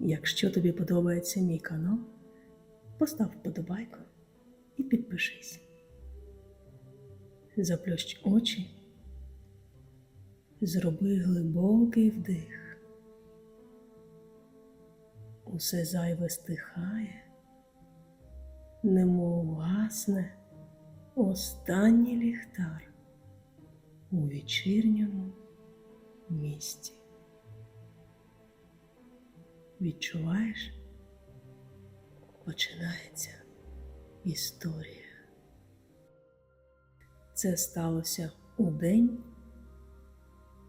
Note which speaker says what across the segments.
Speaker 1: Якщо тобі подобається мій канал, постав вподобайку і підпишись. Заплющ очі, зроби глибокий вдих. Усе зайве стихає, немов гасне останній ліхтар у вечірньому місті. Відчуваєш? Починається історія. Це сталося у день,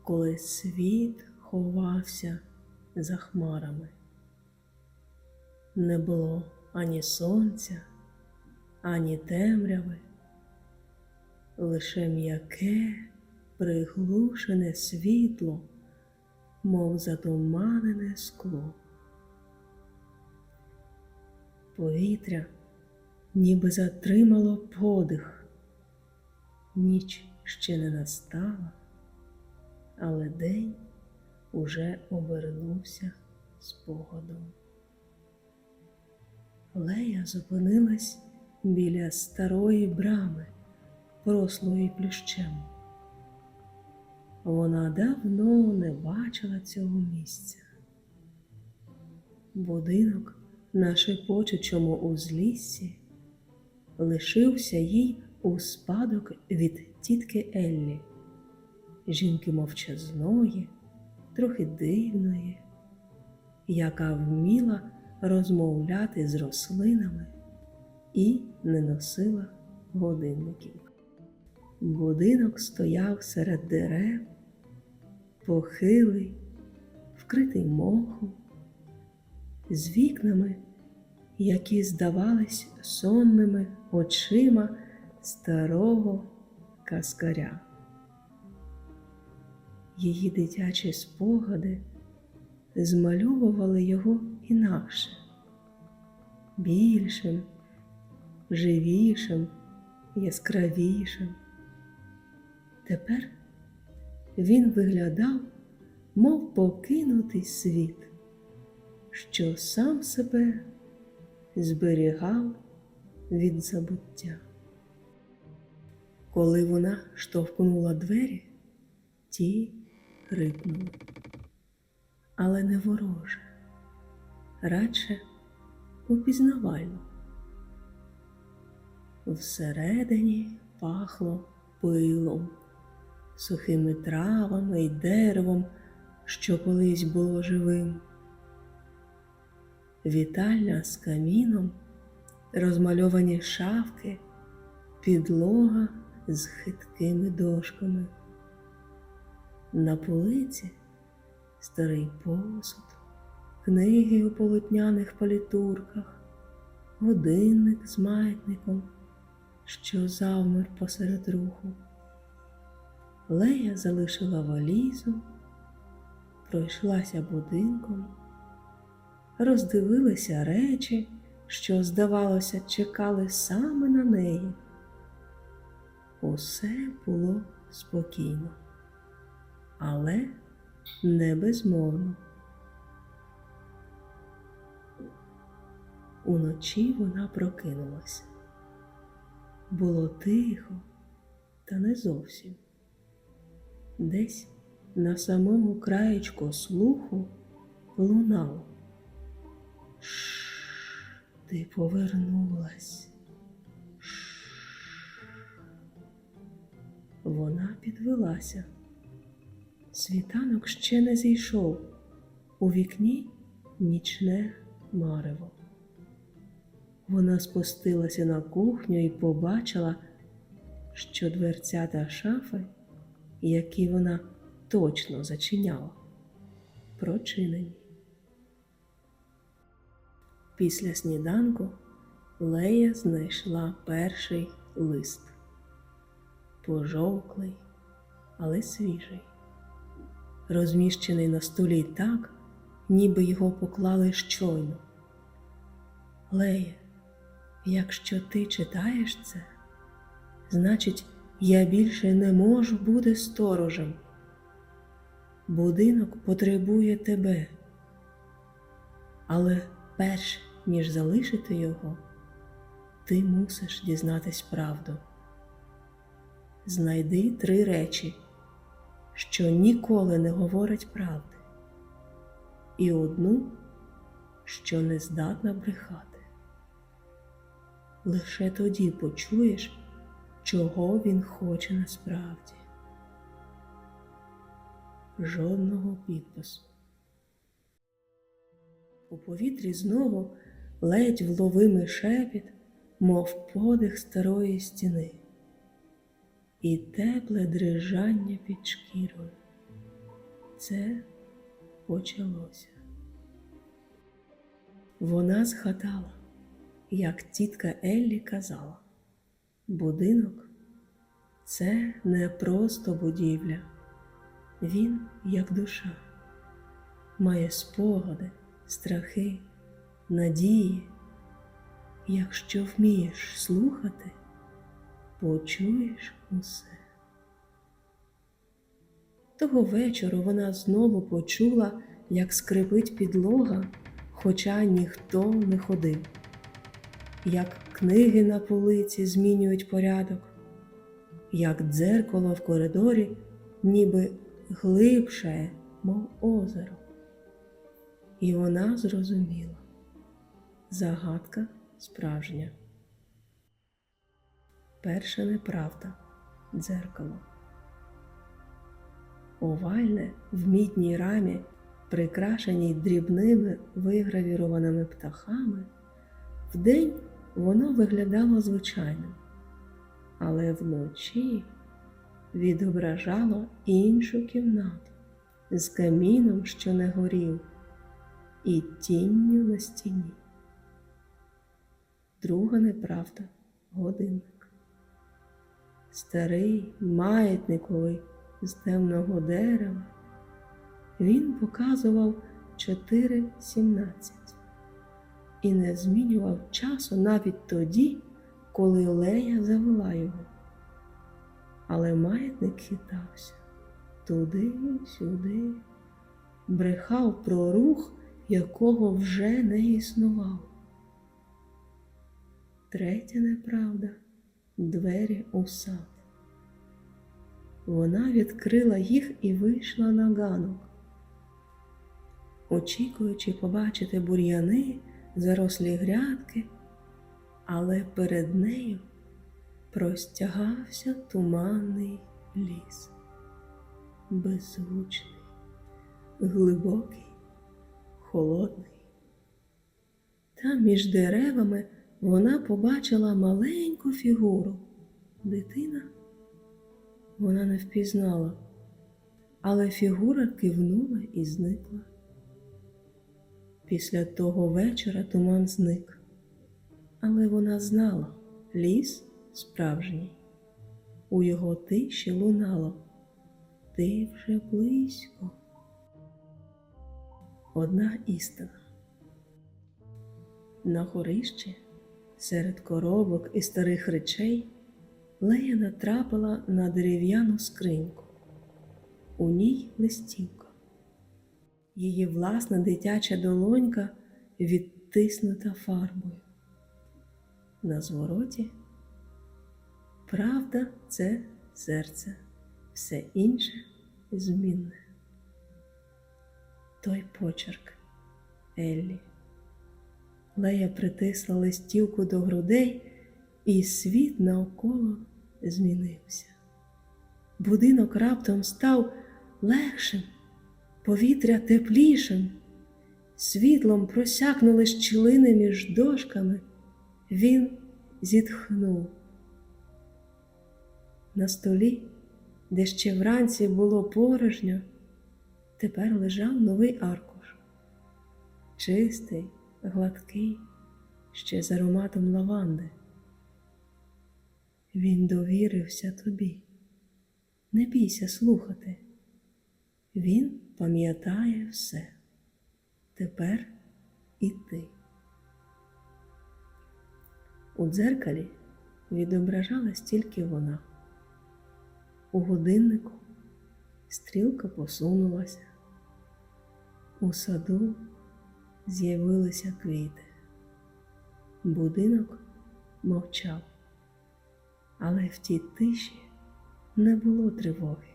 Speaker 1: коли світ ховався за хмарами. Не було ані сонця, ані темряви, лише м'яке, приглушене світло, мов затуманене скло. Повітря ніби затримало подих. Ніч ще не настала, але день уже обернувся спогадом. Лея зупинилась біля старої брами, порослої плющем. Вона давно не бачила цього місця. Будинок на шепочучому узліссі лишився їй у спадок від тітки Еллі, жінки мовчазної, трохи дивної, яка вміла розмовляти з рослинами і не носила годинників. Будинок стояв серед дерев, похилий, вкритий мохом, з вікнами, які здавались сонними очима старого каскаря. Її дитячі спогади змальовували його інакше, більшим, живішим, яскравішим. Тепер він виглядав, мов покинутий світ, що сам себе зберігав від забуття. Коли вона штовхнула двері, ті рипнули, але не вороже, радше упізнавально. Всередині пахло пилом, сухими травами й деревом, що колись було живим. Вітальня з каміном, розмальовані шафки, підлога з хиткими дошками. На полиці старий посуд, книги у полотняних політурках, годинник з маятником, що завмер посеред руху. Лея залишила валізу, пройшлася будинком, роздивилися речі, що, здавалося, чекали саме на неї. Усе було спокійно, але не безмовно. Уночі вона прокинулася. Було тихо, та не зовсім. Десь на самому краєчку слуху лунало. Ти повернулась. Вона підвелася. Світанок ще не зійшов. У вікні нічне марево. Вона спустилася на кухню і побачила, що дверцята шафи, які вона точно зачиняла, прочинені. Після сніданку Лея знайшла перший лист. Пожовклий, але свіжий, розміщений на столі так, ніби його поклали щойно. Лея, якщо ти читаєш це, значить, я більше не можу бути сторожем. Будинок потребує тебе. Але перш ніж залишити його, ти мусиш дізнатись правду. Знайди три речі, що ніколи не говорять правди, і одну, що не здатна брехати. Лише тоді почуєш, чого він хоче насправді. Жодного підпису. У повітрі знову ледь вловимий шепіт, мов подих старої стіни, і тепле дрижання під шкірою. Це почалося. Вона згадала, як тітка Еллі казала, будинок це не просто будівля, він як душа, має спогади, страхи, надії. Якщо вмієш слухати, почуєш усе. Того вечора вона знову почула, як скрипить підлога, хоча ніхто не ходив, як книги на полиці змінюють порядок, як дзеркало в коридорі ніби глибше, мов озеро. І вона зрозуміла загадка справжня. Перша неправда дзеркало. Овальне в мідній рамі, прикрашеній дрібними вигравірованими птахами, вдень воно виглядало звичайним, але вночі відображало іншу кімнату з каміном, що не горів, і тінню на стіні. Друга неправда годинник. Старий маятниковий з темного дерева. Він показував 4.17 і не змінював часу навіть тоді, коли Лея завела його. Але маятник хитався туди-сюди, брехав про рух, якого вже не існував. Третя неправда двері у сад. Вона відкрила їх і вийшла на ганок, очікуючи побачити бур'яни, зарослі грядки, але перед нею простягався туманний ліс, беззвучний, глибокий, холодний. Там між деревами вона побачила маленьку фігуру. Дитина вона не впізнала, але фігура кивнула і зникла. Після того вечора туман зник, але вона знала ліс справжній. У його тиші лунало Ти вже близько. Одна істина. На горищі серед коробок і старих речей Лея натрапила на дерев'яну скриньку. У ній листівка. Її власна дитяча долонька відтиснута фарбою. На звороті правда це серце, все інше змінне. Той почерк Еллі. Лея притисла листівку до грудей, і світ навколо змінився. Будинок раптом став легшим, повітря теплішим, світлом просякнули щілини між дошками. Він зітхнув. На столі, де ще вранці було порожньо, тепер лежав новий аркуш, чистий гладкий, ще з ароматом лаванди. Він довірився тобі. Не бійся слухати. Він пам'ятає все. Тепер і ти. У дзеркалі відображалась тільки вона. У годиннику стрілка посунулася. У саду з'явилися квіти. Будинок мовчав, але в тій тиші не було тривоги,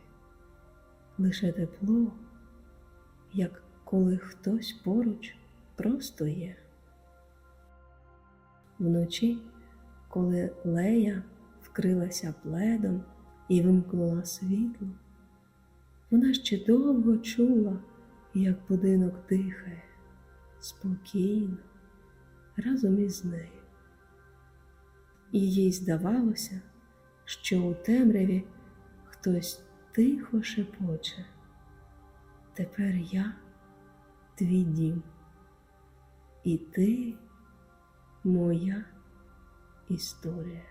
Speaker 1: лише тепло, як коли хтось поруч просто є. Вночі, коли Лея вкрилася пледом і вимкнула світло, вона ще довго чула, як будинок дихає спокійно разом із нею. І їй здавалося, що у темряві хтось тихо шепоче. Тепер я твій дім, і ти моя історія.